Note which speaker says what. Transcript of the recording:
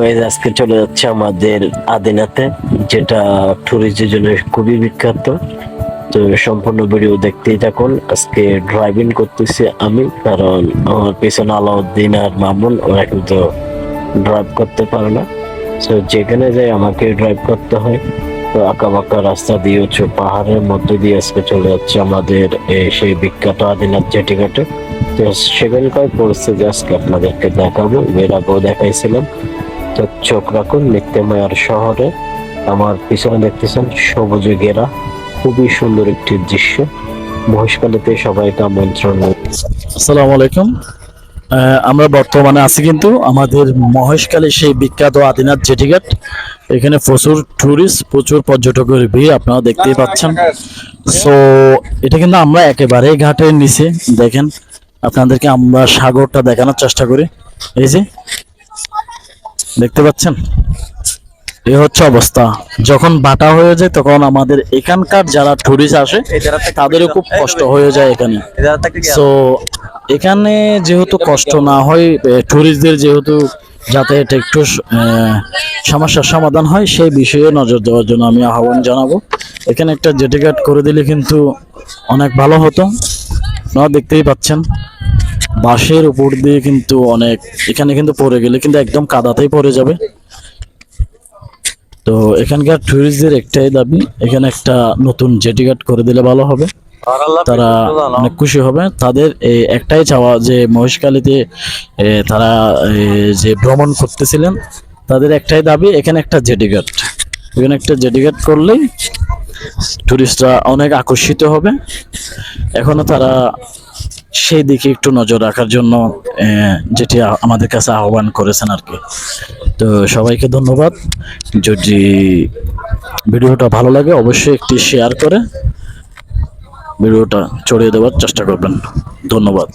Speaker 1: আজকে চলে যাচ্ছে আমাদের আদিনাতে, যেটা ট্যুরিস্টের জন্য খুবই বিখ্যাত। তো সম্পূর্ণ ভিডিও দেখতেই থাকুন। আজকে ড্রাইভিং করতেছি আমি, কারণ আমার পেছনে আলাউদ্দিন আর মামুন, ওরা কিন্তু ড্রাইভ করতে পারে না। তো যেখানে যাই আমাকে ড্রাইভ করতে হয়। তো আঁকা বাঁকা রাস্তা দিয়ে হচ্ছে পাহাড়ের মধ্যে দিয়ে আজকে চলে যাচ্ছে আমাদের সেই বিখ্যাত আদিনাথ জেটিঘাটে। তো সেখানকার পরিস্থিতি আজকে আপনাদেরকে দেখাবো, এর আগেও দেখাইছিলাম। তো চোখ রাখুন নিত্যময়ার শহরে। আমার পিছনে দেখতেছেন সবুজে ঘেরা, খুবই সুন্দর একটি দৃশ্য। মহেশখালীতে সবাইকে আমন্ত্রণ
Speaker 2: আসসালামু আলাইকুম। আমরা বর্তমানে আছি কিন্তু আমাদের মহেশখালী সেই বিখ্যাত আদিনাথ জেটিঘাট এখানে প্রচুর ট্যুরিস্ট প্রচুর পর্যটকের ভিড়, আপনারা দেখতেই পাচ্ছেন। সো এটা কিন্তু আমরা একেবারে ঘাটের নিচে, দেখেন। আপনাদেরকে আমরা সাগরটা দেখানোর চেষ্টা করি। এই যে দেখতে পাচ্ছেন? এ হচ্ছে অবস্থা। যখন বাটা হয়ে যায়, তখন আমাদের এখানকার যারা ট্যুরিস্ট আসে, তাদেরও খুব কষ্ট হয়ে যায় এখানে। সো এখানে যেহেতু কষ্ট না হয় টুরিস্টদের যেহেতু যাতে এটা একটু সমস্যার সমাধান হয়, সেই বিষয়ে নজর দেওয়ার জন্য আমি আহ্বান জানাব। এখানে একটা জেটিঘাট করে দিলে কিন্তু অনেক ভালো হতো। না দেখতেই পাচ্ছেন। বাঁশের উপর দিয়ে কিন্তু অনেক এখানে কিন্তু পড়ে গেলে কিন্তু একদম কাদাতেই পড়ে যাবে। তো এখানকার ট্যুরিস্টদের একটাই দাবি এখানে একটা নতুন জেটিঘাট করে দিলে ভালো হবে। তারা অনেক খুশি হবে। তাদের একটাই চাওয়া যে মহেশখালীতে এ, তারা যে ভ্রমণ করতেছিলেন তাদের একটাই দাবি এখানে একটা জেটিঘাট এখানে একটা জেটিঘাট করলেই টুরিস্টরা অনেক আকর্ষিত হবে। এখনও তারা সেই দিকে একটু নজর রাখার জন্য যেটি আমাদের কাছে আহ্বান করেছেন আর কি। তো সবাইকে ধন্যবাদ। যদি ভিডিওটা ভালো লাগে, অবশ্যই একটি শেয়ার করে ভিডিওটা ছড়িয়ে দেওয়ার চেষ্টা করবেন। ধন্যবাদ।